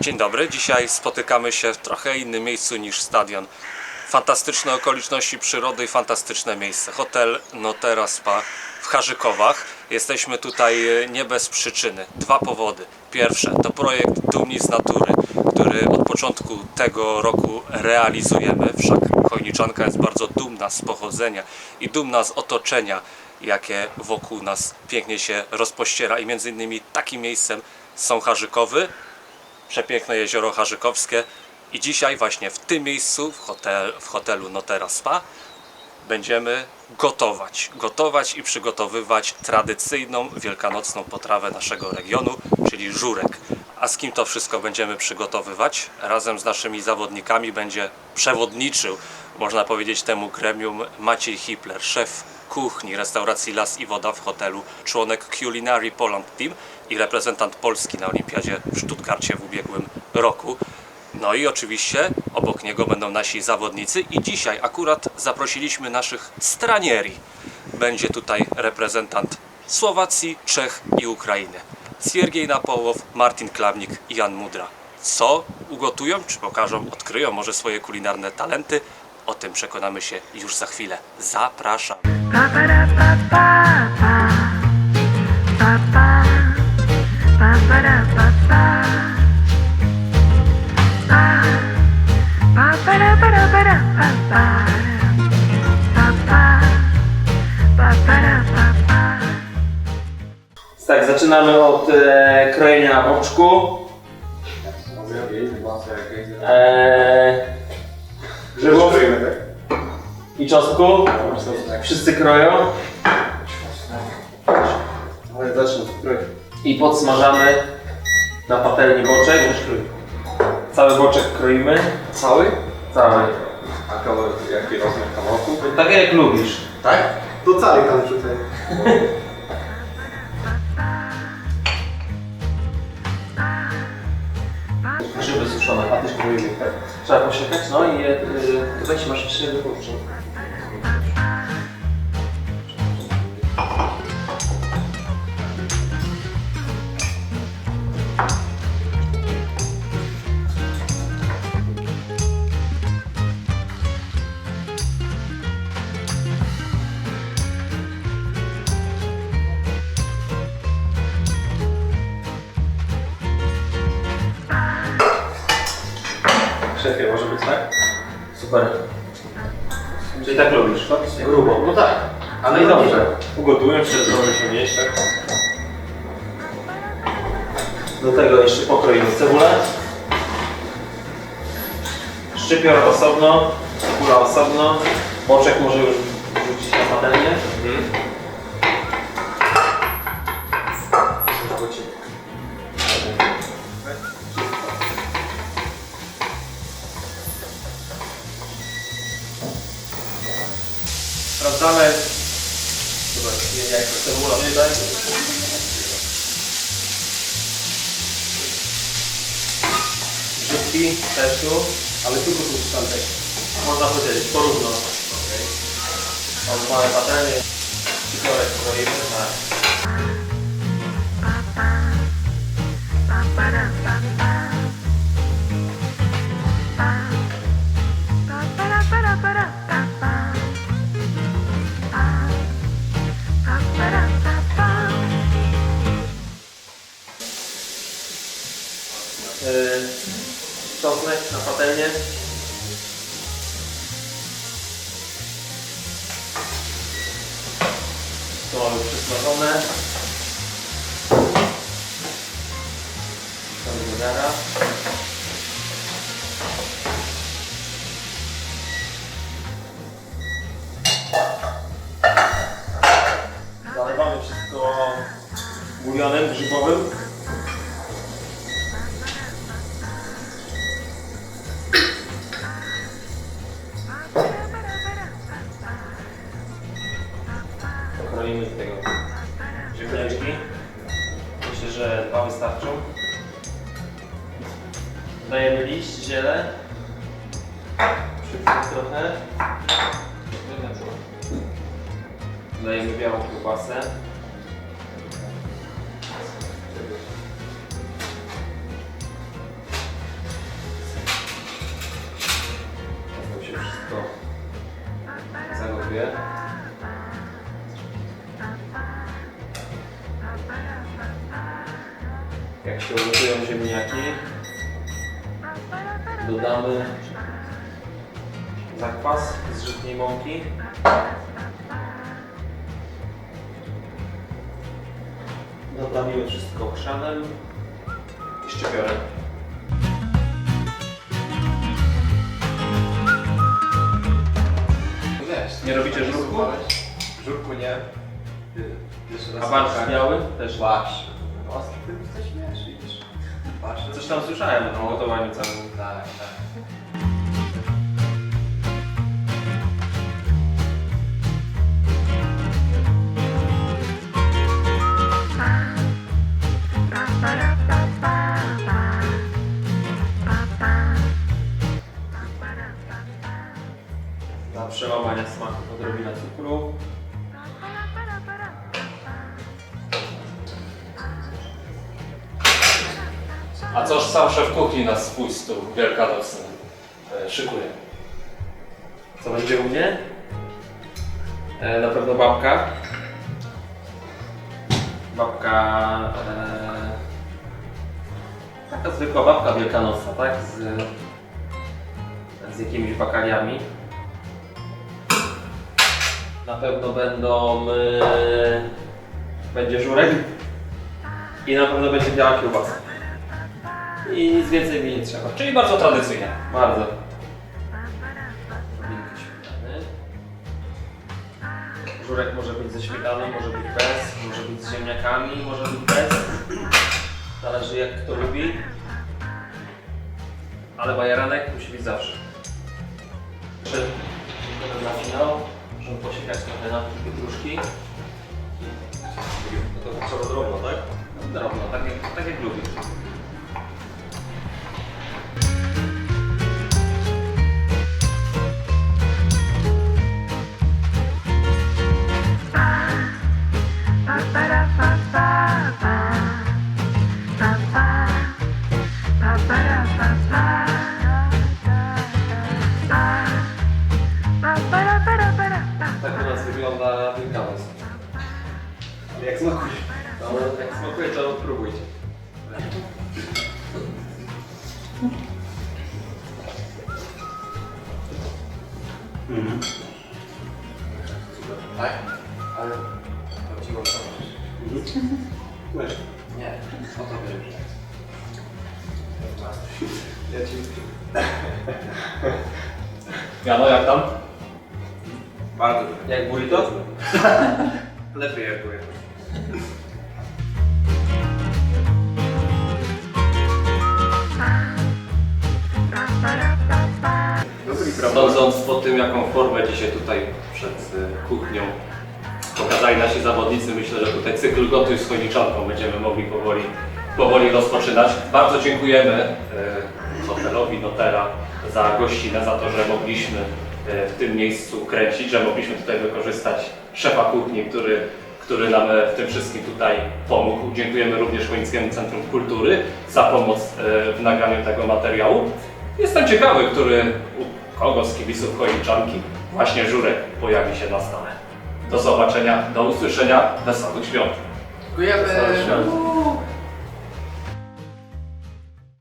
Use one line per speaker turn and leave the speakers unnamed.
Dzień dobry, dzisiaj spotykamy się w trochę innym miejscu niż stadion. Fantastyczne okoliczności przyrody i fantastyczne miejsce. Hotel Notera Spa w Harzykowach. Jesteśmy tutaj e, nie bez przyczyny. Dwa powody. Pierwsze to projekt Dumni z Natury, który od początku tego roku realizujemy. Wszak Chojniczanka jest bardzo dumna z pochodzenia i dumna z otoczenia, jakie wokół nas pięknie się rozpościera. I między innymi takim miejscem są Harzykowy, przepiękne jezioro Harzykowskie i dzisiaj właśnie w tym miejscu, w, hotel, w hotelu Notera Spa będziemy gotować, gotować i przygotowywać tradycyjną wielkanocną potrawę naszego regionu, czyli żurek. A z kim to wszystko będziemy przygotowywać? Razem z naszymi zawodnikami będzie przewodniczył, można powiedzieć, temu gremium Maciej Hipler, szef kuchni restauracji Las i Woda w hotelu, członek Culinary Poland Team i reprezentant Polski na Olimpiadzie w Stuttgarcie w ubiegłym roku. No i oczywiście obok niego będą nasi zawodnicy i dzisiaj akurat zaprosiliśmy naszych stranieri. Będzie tutaj reprezentant Słowacji, Czech i Ukrainy. Siergiej Napołow, Martin Klawnik i Jan Mudra. Co ugotują, czy pokażą, odkryją może swoje kulinarne talenty? O tym przekonamy się już za chwilę. Zapraszam.
Tak, zaczynamy od e, krojenia na boczku. E, grzybów i czosnku. Wszyscy kroją.
Ale zacznę.
I podsmażamy na patelni boczek. Cały boczek kroimy.
Cały?
Cały.
A kawałek, jaki rozmiar kawałku?
Tak jak lubisz.
Tak? To cały tam wrzucaj.
Grzyby suszone. A też kroimy. Trzeba posiekać, no i je, y, weź masz jeszcze jedno Szefie, może być tak? Super. Czyli tak lubisz, faktycznie. Grubo. No tak. Ale i dobrze. Ugotuję się, zrobię się mieść, tak? Do tego jeszcze pokroimy cebulę. Szczypior osobno, cebula osobno. Moczek może już wrzucić na patelnię. Sprawdzamy. Zobacz, jak to cebula tutaj. Grzybki też tu, ale tu tu tam też. Można powiedzieć, porówno. Okay. Mam małe patelnie. Szczypiorek kroimy na patelnię. To mamy przysmażone. Tam do zera. Zalewamy wszystko bulionem grzybowym. Dajemy liść, ziele. Przykrzyk trochę. Dajemy białą kiełbasę. Potem się wszystko zagotuje. Jak się ugotują ziemniaki, dodamy zakwas z żytniej mąki. Dodamy wszystko chrzanem i szczypiorem. Nie robicie żurku?
Żurku nie.
A barszcz biały też.
Właśnie. O, ty coś Barszcz.
Coś tam słyszałem o tym gotowaniu całym.
Tak, tak.
A coż sam szef kuchni na swój stół wielkanocny e, szykuje?
Co będzie u mnie? E, na pewno babka. Babka... E, taka zwykła babka wielkanocna, tak? Z, z jakimiś bakaliami. Na pewno będą... E, będzie żurek. I na pewno będzie biała kiełbasa. I nic więcej mi nie trzeba.
Czyli bardzo tradycyjnie.
Bardzo. Śmietany. Żurek może być ze śmietaną, może być bez, może być z ziemniakami, może być bez. Zależy jak kto lubi. Ale bajeranek musi być zawsze. Jeszcze na finał, żeby posiekać trochę na pietruszki.
No to trzeba drobno, tak?
Drobno, tak jak, tak jak lubię.
Jak smakuje?
No, jak smakuje, to próbujcie.
Tak? Ale chodziło co Weź. Nie, o to wiem. Ja ci...
Jano, jak tam?
Bardzo dobrze.
Jak burrito?
Lepiej jak byłem.
Sądząc po tym, jaką formę dzisiaj tutaj przed y, kuchnią pokazali nasi zawodnicy, myślę, że tutaj cykl Gotuj z Chojniczanką będziemy mogli powoli, powoli rozpoczynać. Bardzo dziękujemy y, hotelowi Notera za gościnę, za to, że mogliśmy y, w tym miejscu kręcić, że mogliśmy tutaj wykorzystać szefa kuchni, który, który nam e, w tym wszystkim tutaj pomógł. Dziękujemy również Chojnickiemu Centrum Kultury za pomoc e, w nagraniu tego materiału. Jestem ciekawy, który u kogo z kibiców Chojniczanki właśnie Żurek pojawi się na stole. Do zobaczenia, do usłyszenia, wesołych świąt.
Dziękujemy.
Wesołych świąt.